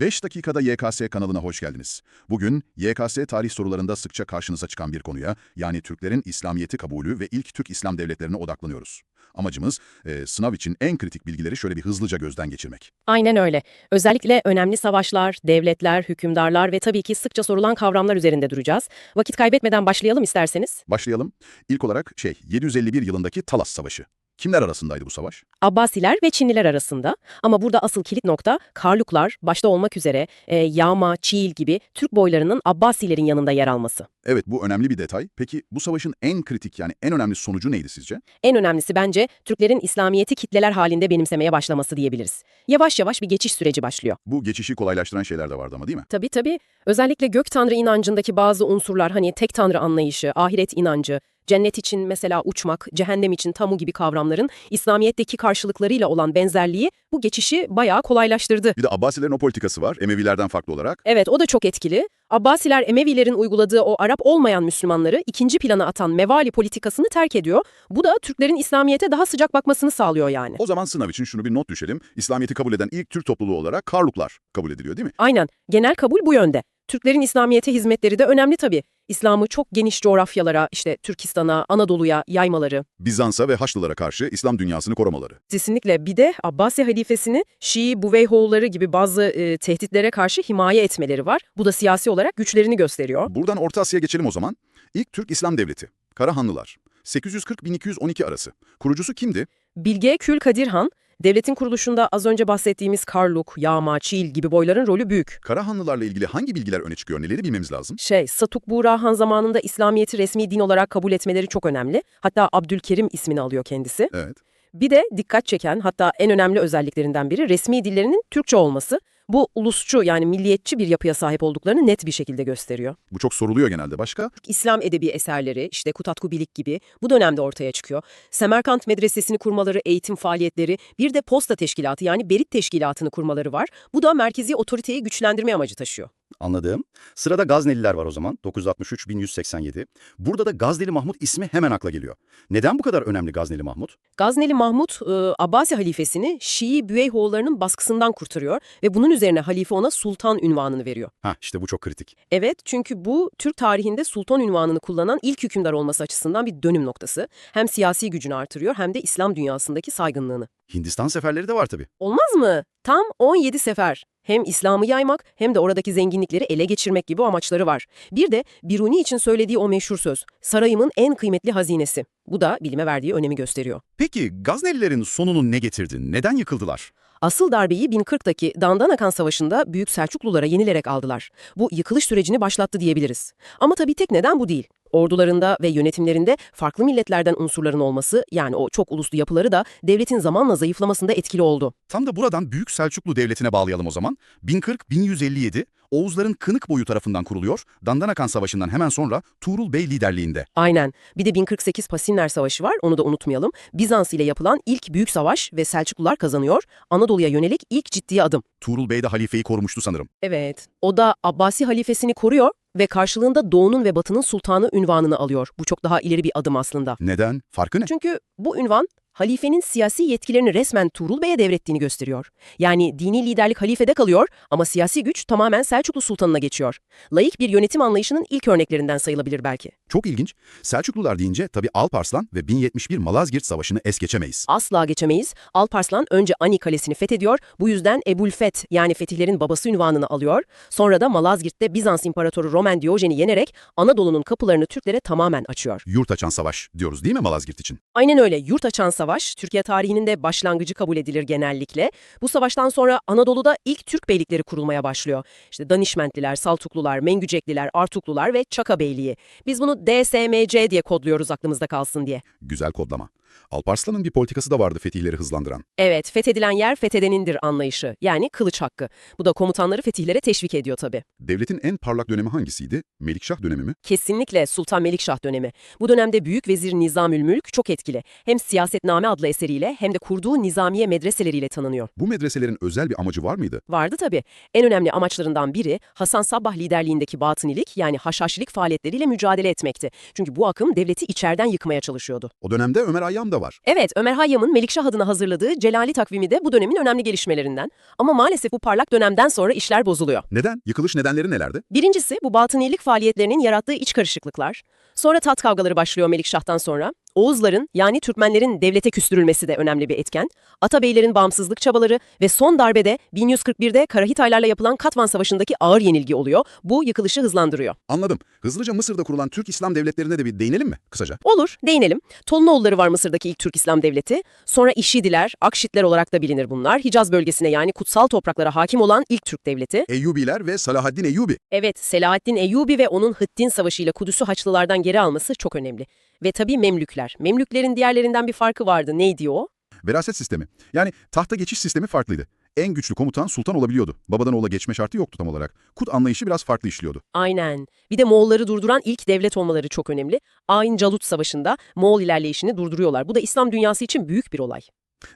5 dakikada YKS kanalına hoş geldiniz. Bugün YKS tarih sorularında sıkça karşınıza çıkan bir konuya, yani Türklerin İslamiyet'i kabulü ve ilk Türk İslam devletlerine odaklanıyoruz. Amacımız e, sınav için en kritik bilgileri şöyle bir hızlıca gözden geçirmek. Aynen öyle. Özellikle önemli savaşlar, devletler, hükümdarlar ve tabii ki sıkça sorulan kavramlar üzerinde duracağız. Vakit kaybetmeden başlayalım isterseniz. Başlayalım. İlk olarak şey 751 yılındaki Talas Savaşı. Kimler arasındaydı bu savaş? Abbasiler ve Çinliler arasında ama burada asıl kilit nokta Karluklar başta olmak üzere e, Yağma, Çiğil gibi Türk boylarının Abbasilerin yanında yer alması. Evet bu önemli bir detay. Peki bu savaşın en kritik yani en önemli sonucu neydi sizce? En önemlisi bence Türklerin İslamiyet'i kitleler halinde benimsemeye başlaması diyebiliriz. Yavaş yavaş bir geçiş süreci başlıyor. Bu geçişi kolaylaştıran şeyler de vardı ama değil mi? Tabii tabii. Özellikle gök tanrı inancındaki bazı unsurlar hani tek tanrı anlayışı, ahiret inancı, cennet için mesela uçmak, cehennem için tamu gibi kavramların İslamiyet'teki karşılıklarıyla olan benzerliği bu geçişi bayağı kolaylaştırdı. Bir de Abbasilerin o politikası var Emevilerden farklı olarak. Evet o da çok etkili. Abbasiler Emevilerin uyguladığı o Arap olmayan Müslümanları ikinci plana atan mevali politikasını terk ediyor. Bu da Türklerin İslamiyet'e daha sıcak bakmasını sağlıyor yani. O zaman sınav için şunu bir not düşelim. İslamiyet'i kabul eden ilk Türk topluluğu olarak Karluklar kabul ediliyor değil mi? Aynen. Genel kabul bu yönde. Türklerin İslamiyet'e hizmetleri de önemli tabii. İslam'ı çok geniş coğrafyalara, işte Türkistan'a, Anadolu'ya yaymaları. Bizans'a ve Haçlılara karşı İslam dünyasını korumaları. Kesinlikle bir de Abbasi halifesini Şii Buveyhoğulları gibi bazı e, tehditlere karşı himaye etmeleri var. Bu da siyasi olarak güçlerini gösteriyor. Buradan Orta Asya'ya geçelim o zaman. İlk Türk İslam Devleti, Karahanlılar. 840-1212 arası. Kurucusu kimdi? Bilge Kül Kadir Han, devletin kuruluşunda az önce bahsettiğimiz Karluk, Yağma, Çiğil gibi boyların rolü büyük. Karahanlılarla ilgili hangi bilgiler öne çıkıyor, neleri bilmemiz lazım? Şey, Satuk Buğra Han zamanında İslamiyet'i resmi din olarak kabul etmeleri çok önemli. Hatta Abdülkerim ismini alıyor kendisi. Evet. Bir de dikkat çeken hatta en önemli özelliklerinden biri resmi dillerinin Türkçe olması. Bu ulusçu yani milliyetçi bir yapıya sahip olduklarını net bir şekilde gösteriyor. Bu çok soruluyor genelde. Başka? İslam edebi eserleri, işte Kutatku Bilik gibi bu dönemde ortaya çıkıyor. Semerkant Medresesi'ni kurmaları, eğitim faaliyetleri, bir de posta teşkilatı yani Berit Teşkilatı'nı kurmaları var. Bu da merkezi otoriteyi güçlendirme amacı taşıyor. Anladığım. Sırada Gazneliler var o zaman. 963-1187. Burada da Gazneli Mahmut ismi hemen akla geliyor. Neden bu kadar önemli Gazneli Mahmut? Gazneli Mahmut, e, Abbasi halifesini Şii Büveyhoğullarının baskısından kurtarıyor ve bunun üzerine halife ona sultan ünvanını veriyor. Hah işte bu çok kritik. Evet, çünkü bu Türk tarihinde sultan ünvanını kullanan ilk hükümdar olması açısından bir dönüm noktası. Hem siyasi gücünü artırıyor hem de İslam dünyasındaki saygınlığını. Hindistan seferleri de var tabii. Olmaz mı? Tam 17 sefer. Hem İslam'ı yaymak hem de oradaki zenginlikleri ele geçirmek gibi amaçları var. Bir de Biruni için söylediği o meşhur söz, sarayımın en kıymetli hazinesi. Bu da bilime verdiği önemi gösteriyor. Peki Gaznelilerin sonunu ne getirdi? Neden yıkıldılar? Asıl darbeyi 1040'daki Dandanakan Savaşı'nda Büyük Selçuklulara yenilerek aldılar. Bu yıkılış sürecini başlattı diyebiliriz. Ama tabii tek neden bu değil. Ordularında ve yönetimlerinde farklı milletlerden unsurların olması, yani o çok uluslu yapıları da devletin zamanla zayıflamasında etkili oldu. Tam da buradan Büyük Selçuklu Devleti'ne bağlayalım o zaman. 1040-1157 Oğuzların Kınık boyu tarafından kuruluyor. Dandanakan Savaşı'ndan hemen sonra Tuğrul Bey liderliğinde. Aynen. Bir de 1048 Pasinler Savaşı var, onu da unutmayalım. Bizans ile yapılan ilk büyük savaş ve Selçuklular kazanıyor. Anadolu'ya yönelik ilk ciddi adım. Tuğrul Bey de halifeyi korumuştu sanırım. Evet. O da Abbasi halifesini koruyor ve karşılığında Doğu'nun ve Batı'nın sultanı ünvanını alıyor. Bu çok daha ileri bir adım aslında. Neden? Farkı ne? Çünkü bu ünvan halifenin siyasi yetkilerini resmen Tuğrul Bey'e devrettiğini gösteriyor. Yani dini liderlik halifede kalıyor ama siyasi güç tamamen Selçuklu Sultanı'na geçiyor. Laik bir yönetim anlayışının ilk örneklerinden sayılabilir belki. Çok ilginç. Selçuklular deyince tabii Alparslan ve 1071 Malazgirt Savaşı'nı es geçemeyiz. Asla geçemeyiz. Alparslan önce Ani Kalesi'ni fethediyor. Bu yüzden Ebulfet yani fetihlerin babası ünvanını alıyor. Sonra da Malazgirt'te Bizans İmparatoru Roman Diyojen'i yenerek Anadolu'nun kapılarını Türklere tamamen açıyor. Yurt açan savaş diyoruz değil mi Malazgirt için? Aynen öyle. Yurt açan savaş, Türkiye tarihinin de başlangıcı kabul edilir genellikle. Bu savaştan sonra Anadolu'da ilk Türk beylikleri kurulmaya başlıyor. İşte Danişmentliler, Saltuklular, Mengücekliler, Artuklular ve Çaka Beyliği. Biz bunu DSMC diye kodluyoruz aklımızda kalsın diye. Güzel kodlama. Alparslan'ın bir politikası da vardı fetihleri hızlandıran. Evet, fethedilen yer fethedenindir anlayışı. Yani kılıç hakkı. Bu da komutanları fetihlere teşvik ediyor tabii. Devletin en parlak dönemi hangisiydi? Melikşah dönemi mi? Kesinlikle Sultan Melikşah dönemi. Bu dönemde Büyük Vezir Nizamülmülk çok etkili. Hem Siyasetname adlı eseriyle hem de kurduğu nizamiye medreseleriyle tanınıyor. Bu medreselerin özel bir amacı var mıydı? Vardı tabii. En önemli amaçlarından biri Hasan Sabbah liderliğindeki batınilik yani haşhaşilik faaliyetleriyle mücadele etmekti. Çünkü bu akım devleti içeriden yıkmaya çalışıyordu. O dönemde Ömer Hayyam Hayyam da var. Evet, Ömer Hayyam'ın Melikşah adına hazırladığı Celali takvimi de bu dönemin önemli gelişmelerinden. Ama maalesef bu parlak dönemden sonra işler bozuluyor. Neden? Yıkılış nedenleri nelerdi? Birincisi bu batınilik faaliyetlerinin yarattığı iç karışıklıklar. Sonra tat kavgaları başlıyor Melikşah'tan sonra. Oğuzların yani Türkmenlerin devlete küstürülmesi de önemli bir etken. Atabeylerin bağımsızlık çabaları ve son darbede 1141'de Karahitaylarla yapılan Katman Savaşı'ndaki ağır yenilgi oluyor. Bu yıkılışı hızlandırıyor. Anladım. Hızlıca Mısır'da kurulan Türk İslam devletlerine de bir değinelim mi kısaca? Olur, değinelim. Tolunoğulları var Mısır'daki ilk Türk İslam devleti. Sonra İşidiler, Akşitler olarak da bilinir bunlar. Hicaz bölgesine yani kutsal topraklara hakim olan ilk Türk devleti. Eyyubiler ve Salahaddin Eyyubi. Evet, Selahaddin Eyyubi ve onun Hıttin Savaşı ile Kudüs'ü Haçlılardan geri alması çok önemli. Ve tabii Memlükler. Memlüklerin diğerlerinden bir farkı vardı. Neydi o? Veraset sistemi. Yani tahta geçiş sistemi farklıydı. En güçlü komutan sultan olabiliyordu. Babadan oğula geçme şartı yoktu tam olarak. Kut anlayışı biraz farklı işliyordu. Aynen. Bir de Moğolları durduran ilk devlet olmaları çok önemli. Ayn Calut Savaşı'nda Moğol ilerleyişini durduruyorlar. Bu da İslam dünyası için büyük bir olay.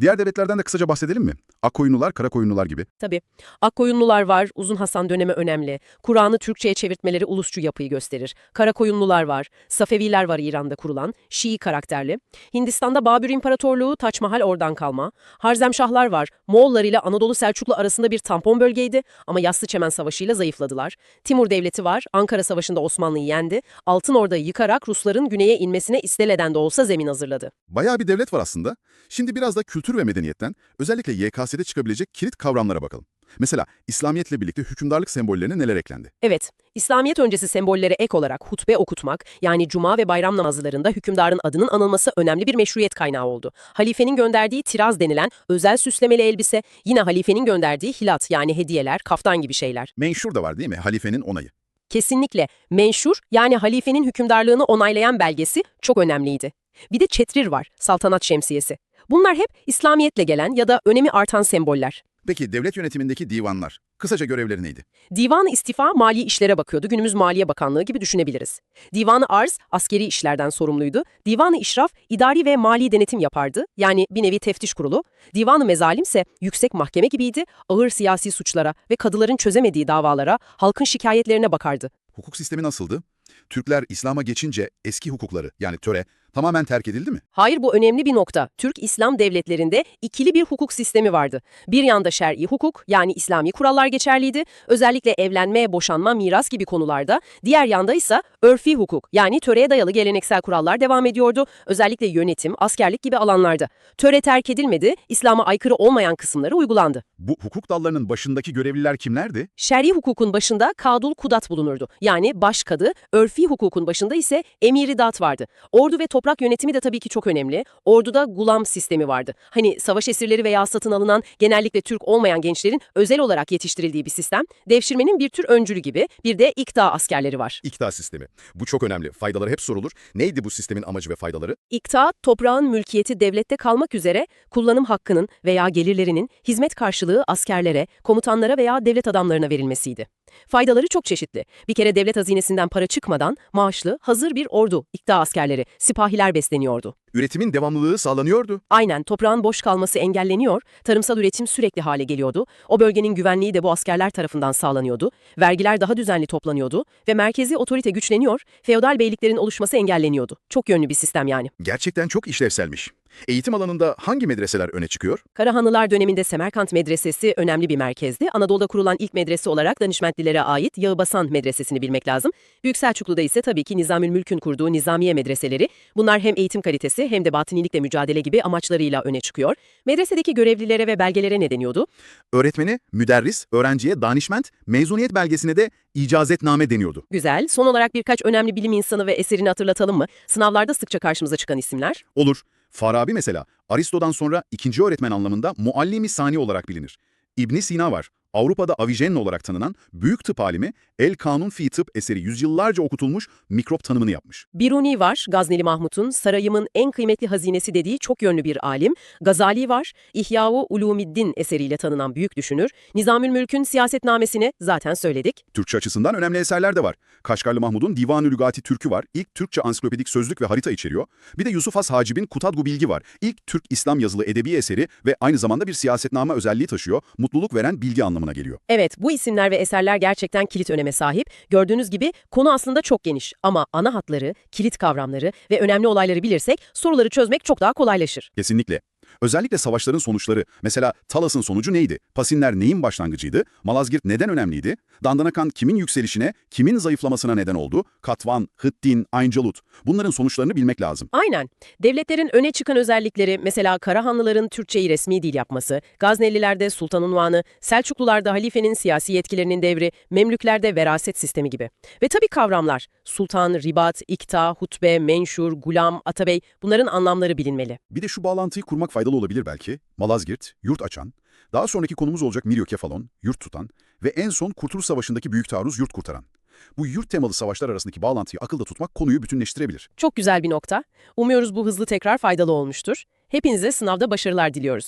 Diğer devletlerden de kısaca bahsedelim mi? Akkoyunlular, Karakoyunlular gibi. Tabii. Akkoyunlular var, Uzun Hasan dönemi önemli. Kur'an'ı Türkçe'ye çevirtmeleri ulusçu yapıyı gösterir. Karakoyunlular var, Safeviler var İran'da kurulan, Şii karakterli. Hindistan'da Babür İmparatorluğu, Taç Mahal oradan kalma. Harzemşahlar var, Moğollar ile Anadolu Selçuklu arasında bir tampon bölgeydi ama Yassıçemen Savaşı ile zayıfladılar. Timur Devleti var, Ankara Savaşı'nda Osmanlı'yı yendi. Altın Orda'yı yıkarak Rusların güneye inmesine isteleden de olsa zemin hazırladı. Bayağı bir devlet var aslında. Şimdi biraz da kültür ve medeniyetten, özellikle YKS'de çıkabilecek kilit kavramlara bakalım. Mesela İslamiyetle birlikte hükümdarlık sembollerine neler eklendi? Evet, İslamiyet öncesi sembollere ek olarak hutbe okutmak, yani cuma ve bayram namazlarında hükümdarın adının anılması önemli bir meşruiyet kaynağı oldu. Halifenin gönderdiği tiraz denilen özel süslemeli elbise, yine halifenin gönderdiği hilat yani hediyeler, kaftan gibi şeyler. Menşur da var değil mi? Halifenin onayı. Kesinlikle menşur yani halifenin hükümdarlığını onaylayan belgesi çok önemliydi. Bir de çetrir var, saltanat şemsiyesi. Bunlar hep İslamiyetle gelen ya da önemi artan semboller. Peki devlet yönetimindeki divanlar, kısaca görevleri neydi? Divan-ı İstifa mali işlere bakıyordu. Günümüz Maliye Bakanlığı gibi düşünebiliriz. Divan-ı Arz askeri işlerden sorumluydu. Divan-ı İşraf idari ve mali denetim yapardı. Yani bir nevi teftiş kurulu. Divan-ı Mezalim ise yüksek mahkeme gibiydi. Ağır siyasi suçlara ve kadıların çözemediği davalara, halkın şikayetlerine bakardı. Hukuk sistemi nasıldı? Türkler İslam'a geçince eski hukukları yani töre tamamen terk edildi mi? Hayır bu önemli bir nokta. Türk İslam devletlerinde ikili bir hukuk sistemi vardı. Bir yanda şer'i hukuk yani İslami kurallar geçerliydi. Özellikle evlenme, boşanma, miras gibi konularda. Diğer yanda ise örfi hukuk yani töreye dayalı geleneksel kurallar devam ediyordu. Özellikle yönetim, askerlik gibi alanlarda. Töre terk edilmedi, İslam'a aykırı olmayan kısımları uygulandı. Bu hukuk dallarının başındaki görevliler kimlerdi? Şer'i hukukun başında kadul kudat bulunurdu. Yani başkadı, örfi hukukun başında ise emiri dat vardı. Ordu ve toprak yönetimi de tabii ki çok önemli. Orduda gulam sistemi vardı. Hani savaş esirleri veya satın alınan genellikle Türk olmayan gençlerin özel olarak yetiştirildiği bir sistem. Devşirmenin bir tür öncülü gibi bir de ikta askerleri var. İkta sistemi. Bu çok önemli. Faydaları hep sorulur. Neydi bu sistemin amacı ve faydaları? İkta, toprağın mülkiyeti devlette kalmak üzere kullanım hakkının veya gelirlerinin hizmet karşılığı askerlere, komutanlara veya devlet adamlarına verilmesiydi. Faydaları çok çeşitli. Bir kere devlet hazinesinden para çıkmadan maaşlı, hazır bir ordu, ikta askerleri, sipahiler besleniyordu. Üretimin devamlılığı sağlanıyordu. Aynen toprağın boş kalması engelleniyor, tarımsal üretim sürekli hale geliyordu. O bölgenin güvenliği de bu askerler tarafından sağlanıyordu. Vergiler daha düzenli toplanıyordu ve merkezi otorite güçleniyor, feodal beyliklerin oluşması engelleniyordu. Çok yönlü bir sistem yani. Gerçekten çok işlevselmiş. Eğitim alanında hangi medreseler öne çıkıyor? Karahanlılar döneminde Semerkant Medresesi önemli bir merkezdi. Anadolu'da kurulan ilk medrese olarak Danışmentlilere ait Yağbasan Medresesi'ni bilmek lazım. Büyük Selçuklu'da ise tabii ki Nizamülmülk'ün kurduğu Nizamiye medreseleri. Bunlar hem eğitim kalitesi hem de batınilikle mücadele gibi amaçlarıyla öne çıkıyor. Medresedeki görevlilere ve belgelere ne deniyordu? Öğretmeni, müderris, öğrenciye danişment, mezuniyet belgesine de icazetname deniyordu. Güzel. Son olarak birkaç önemli bilim insanı ve eserini hatırlatalım mı? Sınavlarda sıkça karşımıza çıkan isimler. Olur. Farabi mesela, Aristo'dan sonra ikinci öğretmen anlamında muallimi sani olarak bilinir. İbn Sina var. Avrupa'da Avicenna olarak tanınan büyük tıp alimi El Kanun fi Tıp eseri yüzyıllarca okutulmuş mikrop tanımını yapmış. Biruni var, Gazneli Mahmut'un sarayımın en kıymetli hazinesi dediği çok yönlü bir alim. Gazali var, İhya-u Ulumiddin eseriyle tanınan büyük düşünür. Nizamülmülk'ün siyasetnamesini zaten söyledik. Türkçe açısından önemli eserler de var. Kaşgarlı Mahmud'un Divan-ı Lügati Türkü var. İlk Türkçe ansiklopedik sözlük ve harita içeriyor. Bir de Yusuf Has Hacib'in Kutadgu Bilgi var. İlk Türk İslam yazılı edebi eseri ve aynı zamanda bir siyasetname özelliği taşıyor. Mutluluk veren bilgi anlamı anlamına geliyor. Evet, bu isimler ve eserler gerçekten kilit öneme sahip. Gördüğünüz gibi konu aslında çok geniş ama ana hatları, kilit kavramları ve önemli olayları bilirsek soruları çözmek çok daha kolaylaşır. Kesinlikle. Özellikle savaşların sonuçları, mesela Talas'ın sonucu neydi? Pasinler neyin başlangıcıydı? Malazgirt neden önemliydi? Dandanakan kimin yükselişine, kimin zayıflamasına neden oldu? Katvan, Hıttin, Ayncalut. Bunların sonuçlarını bilmek lazım. Aynen. Devletlerin öne çıkan özellikleri mesela Karahanlıların Türkçeyi resmi dil yapması, Gaznelilerde sultan unvanı, Selçuklularda halifenin siyasi yetkilerinin devri, Memlüklerde veraset sistemi gibi. Ve tabii kavramlar. Sultan, ribat, ikta, hutbe, menşur, gulam, atabey bunların anlamları bilinmeli. Bir de şu bağlantıyı kurmak faydalı olabilir belki. Malazgirt, yurt açan. Daha sonraki konumuz olacak Miryokefalon, yurt tutan. Ve en son Kurtuluş Savaşı'ndaki Büyük Taarruz, yurt kurtaran. Bu yurt temalı savaşlar arasındaki bağlantıyı akılda tutmak konuyu bütünleştirebilir. Çok güzel bir nokta. Umuyoruz bu hızlı tekrar faydalı olmuştur. Hepinize sınavda başarılar diliyoruz.